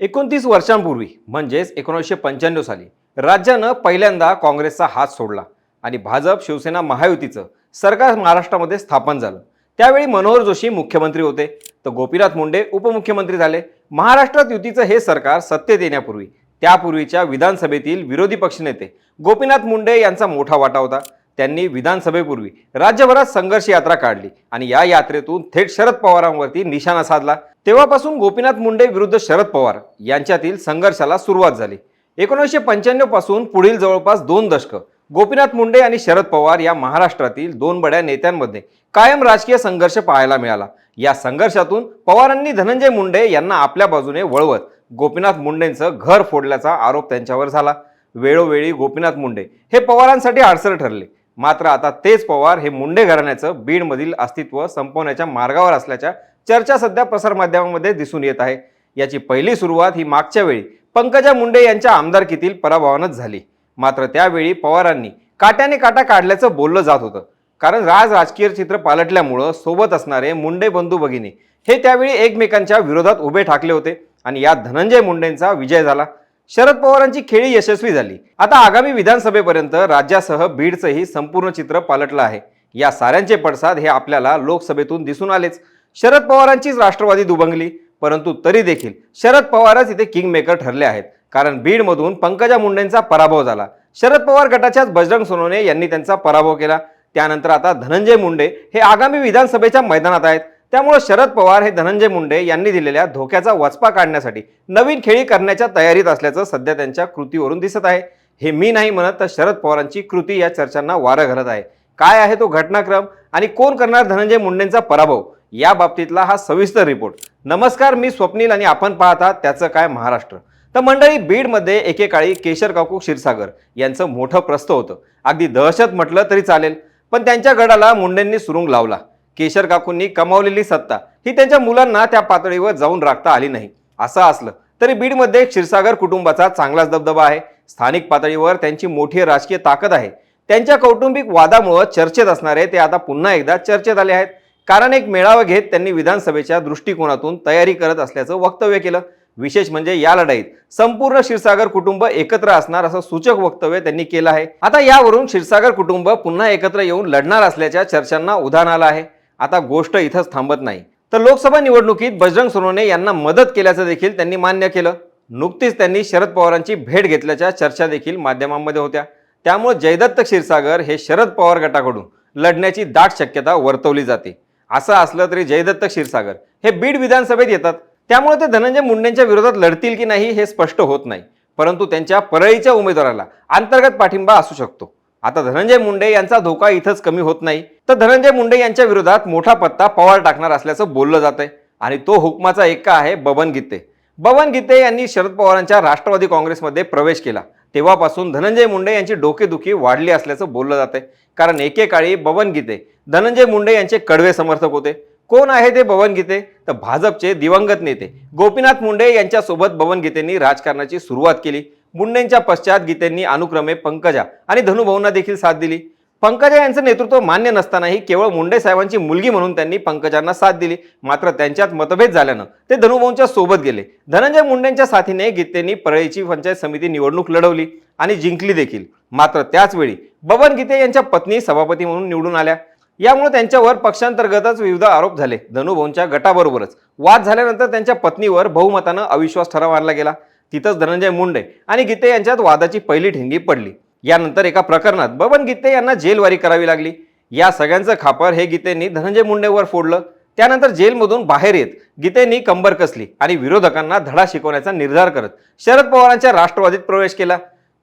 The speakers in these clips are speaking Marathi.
एकोणतीस वर्षांपूर्वी म्हणजेच एकोणीसशे पंच्याण्णव साली राज्यानं पहिल्यांदा काँग्रेसचा हात सोडला आणि भाजप शिवसेना महायुतीचं सरकार महाराष्ट्रामध्ये स्थापन झालं. त्यावेळी मनोहर जोशी मुख्यमंत्री होते तर गोपीनाथ मुंडे उपमुख्यमंत्री झाले. महाराष्ट्रात युतीचं हे सरकार सत्तेत येण्यापूर्वी त्यापूर्वीच्या विधानसभेतील विरोधी पक्षनेते गोपीनाथ मुंडे यांचा मोठा वाटा होता. त्यांनी विधानसभेपूर्वी राज्यभरात संघर्ष यात्रा काढली आणि या यात्रेतून थेट शरद पवारांवरती निशाणा साधला. तेव्हापासून गोपीनाथ मुंडे विरुद्ध शरद पवार यांच्यातील संघर्षाला सुरुवात झाली. एकोणीसशे पंच्याण्णवपासून पुढील जवळपास दोन दशकं गोपीनाथ मुंडे आणि शरद पवार या महाराष्ट्रातील दोन बड्या नेत्यांमध्ये कायम राजकीय संघर्ष पाहायला मिळाला. या संघर्षातून पवारांनी धनंजय मुंडे यांना आपल्या बाजूने वळवत गोपीनाथ मुंडेंचं घर फोडल्याचा आरोप त्यांच्यावर झाला. वेळोवेळी गोपीनाथ मुंडे हे पवारांसाठी आडसर ठरले. मात्र आता तेच पवार हे मुंडे घराण्याचं बीडमधील अस्तित्व संपवण्याच्या मार्गावर असल्याच्या चर्चा सध्या प्रसारमाध्यमांमध्ये दिसून येत आहे. याची पहिली सुरुवात ही मागच्या वेळी पंकजा मुंडे यांच्या आमदारकीतील पराभवानंच झाली. मात्र त्यावेळी पवारांनी काट्याने काटा काढल्याचं बोललं जात होतं. कारण राज राजकीय चित्र पालटल्यामुळं सोबत असणारे मुंडे बंधू भगिनी हे त्यावेळी एकमेकांच्या विरोधात उभे ठाकले होते आणि यात धनंजय मुंडेंचा विजय झाला. शरद पवारांची खेळी यशस्वी झाली. आता आगामी विधानसभेपर्यंत राज्यासह बीडचंही संपूर्ण चित्र पालटलं आहे. या साऱ्यांचे पडसाद हे आपल्याला लोकसभेतून दिसून आलेच. शरद पवारांचीच राष्ट्रवादी दुभंगली परंतु तरी देखील शरद पवारच इथे किंग मेकर ठरले आहेत. कारण बीडमधून पंकजा मुंडेंचा पराभव झाला. शरद पवार गटाच्याच बजरंग सोनवणे यांनी त्यांचा पराभव केला. त्यानंतर आता धनंजय मुंडे हे आगामी विधानसभेच्या मैदानात आहेत. त्यामुळे शरद पवार हे धनंजय मुंडे यांनी दिलेल्या धोक्याचा वचपा काढण्यासाठी नवीन खेळी करण्याच्या तयारीत असल्याचं सध्या त्यांच्या कृतीवरून दिसत आहे. हे मी नाही म्हणत तर शरद पवारांची कृती या चर्चांना वारं घालत आहे. काय आहे तो घटनाक्रम आणि कोण करणार धनंजय मुंडेंचा पराभव? या बाबतीतला हा सविस्तर रिपोर्ट. नमस्कार मी स्वप्नील आणि आपण पाहता त्याचं काय महाराष्ट्र. तर मंडळी बीडमध्ये एकेकाळी केशर काकू क्षीरसागर यांचं मोठं प्रस्थ होतं. अगदी दहशत म्हटलं तरी चालेल पण त्यांच्या गडाला मुंडेंनी सुरुंग लावला. केशर काकूंनी कमावलेली सत्ता ही त्यांच्या मुलांना त्या पातळीवर जाऊन राखता आली नाही. असं असलं तरी बीडमध्ये क्षीरसागर कुटुंबाचा चांगलाच दबदबा आहे. स्थानिक पातळीवर त्यांची मोठी राजकीय ताकद आहे. त्यांच्या कौटुंबिक वादामुळं चर्चेत असणारे ते आता पुन्हा एकदा चर्चेत आले आहेत. कारण एक मेळावा घेत त्यांनी विधानसभेच्या दृष्टिकोनातून तयारी करत असल्याचं वक्तव्य केलं. विशेष म्हणजे या लढाईत संपूर्ण क्षीरसागर कुटुंब एकत्र असणार असं सूचक वक्तव्य त्यांनी केलं आहे. आता यावरून क्षीरसागर कुटुंब पुन्हा एकत्र येऊन लढणार असल्याच्या चर्चांना उधाण आलं आहे. आता गोष्ट इथंच थांबत नाही. तर लोकसभा निवडणुकीत बजरंग सोनवणे यांना मदत केल्याचं देखील त्यांनी मान्य केलं. नुकतीच त्यांनी शरद पवारांची भेट घेतल्याच्या चर्चा देखील माध्यमांमध्ये होत्या. त्यामुळे जयदत्त क्षीरसागर हे शरद पवार गटाकडून लढण्याची दाट शक्यता वर्तवली जाते. असं असलं तरी जयदत्त क्षीरसागर हे बीड विधानसभेत येतात. त्यामुळे ते धनंजय मुंडेंच्या विरोधात लढतील की नाही हे स्पष्ट होत नाही. परंतु त्यांच्या परळीच्या उमेदवाराला अंतर्गत पाठिंबा असू शकतो. आता धनंजय मुंडे यांचा धोका इथंच कमी होत नाही. तर धनंजय मुंडे यांच्या विरोधात मोठा पत्ता पवार टाकणार असल्याचं बोललं जात आहे आणि तो हुकमाचा एक्का आहे बबन गीते. बबन गीते यांनी शरद पवारांच्या राष्ट्रवादी काँग्रेसमध्ये प्रवेश केला. तेव्हापासून धनंजय मुंडे यांची डोकेदुखी वाढली असल्याचं बोललं जात आहे कारण एकेकाळी बबन गीते धनंजय मुंडे यांचे कडवे समर्थक होते. कोण आहे ते बबन गीते? तर भाजपचे दिवंगत नेते गोपीनाथ मुंडे यांच्यासोबत बबन गीतेंनी राजकारणाची सुरुवात केली. मुंडेंच्या पश्चात गीतेंनी अनुक्रमे पंकजा आणि धनुभाऊंना देखील साथ दिली. पंकजा यांचं नेतृत्व मान्य नसतानाही केवळ मुंडे साहेबांची मुलगी म्हणून त्यांनी पंकजांना साथ दिली. मात्र त्यांच्यात मतभेद झाल्यानं ते धनुभाऊंच्या सोबत गेले. धनंजय मुंडेंच्या साथीने गीतेंनी परळीची पंचायत समिती निवडणूक लढवली आणि जिंकली देखील. मात्र त्याचवेळी बबन गीते यांच्या पत्नी सभापती म्हणून निवडून आल्या. यामुळे त्यांच्यावर पक्षांतर्गतच विविध आरोप झाले. धनुभाऊंच्या गटाबरोबरच वाद झाल्यानंतर त्यांच्या पत्नीवर बहुमतानं अविश्वास ठराव आणला गेला. तिथंच धनंजय मुंडे आणि गीते यांच्यात वादाची पहिली ठिंगी पडली. यानंतर एका प्रकरणात बबन गीते यांना जेलवारी करावी लागली. या सगळ्यांचं खापर हे गीतेंनी धनंजय मुंडेवर फोडलं. त्यानंतर जेलमधून बाहेर येत गीतेंनी कंबर कसली आणि विरोधकांना धडा शिकवण्याचा निर्धार करत शरद पवारांच्या राष्ट्रवादीत प्रवेश केला.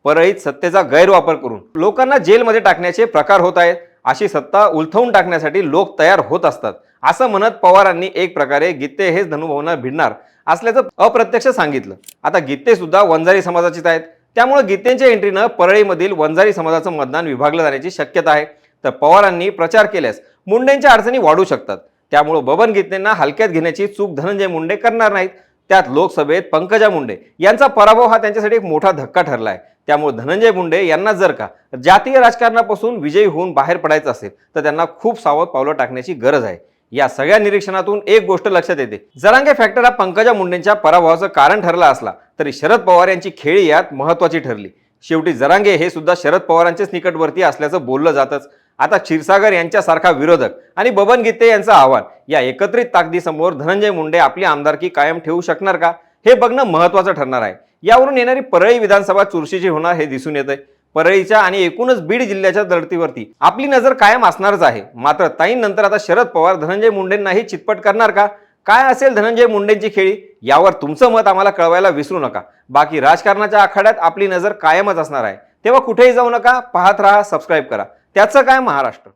परळीत सत्तेचा गैरवापर करून लोकांना जेलमध्ये टाकण्याचे प्रकार होत आहेत. अशी सत्ता उलथवून टाकण्यासाठी लोक तयार होत असतात. असं म्हणत पवारांनी एक प्रकारे गीते हेच धनुभावना भिडणार असल्याचं अप्रत्यक्ष सांगितलं. आता गीते सुद्धा वंजारी समाजाचीच आहेत. त्यामुळे गीतेंच्या एंट्रीनं परळीमधील वंजारी समाजाचं मतदान विभागलं जाण्याची शक्यता आहे. तर पवारांनी प्रचार केल्यास मुंडेंच्या अडचणी वाढू शकतात. त्यामुळे बबन गीतेंना हलक्यात घेण्याची चूक धनंजय मुंडे करणार नाहीत. त्यात लोकसभेत पंकजा मुंडे यांचा पराभव हा त्यांच्यासाठी एक मोठा धक्का ठरला आहे त्यामुळे धनंजय मुंडे यांना जर का जातीय राजकारणापासून विजयी होऊन बाहेर पडायचं असेल तर त्यांना खूप सावध पावलं टाकण्याची गरज आहे. या सगळ्या निरीक्षणातून एक गोष्ट लक्षात येते. जरांगे फॅक्टर हा पंकजा मुंडेंच्या पराभवाचं कारण ठरला असला तरी शरद पवार यांची खेळी यात महत्वाची ठरली. शेवटी जरांगे हे सुद्धा शरद पवारांचेच निकटवर्ती असल्याचं बोललं जातच. आता क्षीरसागर यांच्यासारखा विरोधक आणि बबन गीते यांचं आव्हान या एकत्रित ताकदीसमोर धनंजय मुंडे आपली आमदारकी कायम ठेवू शकणार का? हे बघणं महत्वाचं ठरणार आहे. यावरून येणारी परळी विधानसभा चुरशीची होणार हे दिसून येतंय. परळीच्या आणि एकूणच बीड जिल्ह्याच्या धर्तीवरती आपली नजर कायम असणारच आहे. मात्र ताईंनंतर आता शरद पवार धनंजय मुंडेंनाही चितपट करणार का? काय असेल धनंजय मुंडेंची खेळी? यावर तुमचं मत आम्हाला कळवायला विसरू नका. बाकी राजकारणाच्या आखाड्यात आपली नजर कायमच असणार आहे. तेव्हा कुठेही जाऊ नका पाहत राहा सबस्क्राईब करा. त्याचं काय महाराष्ट्र?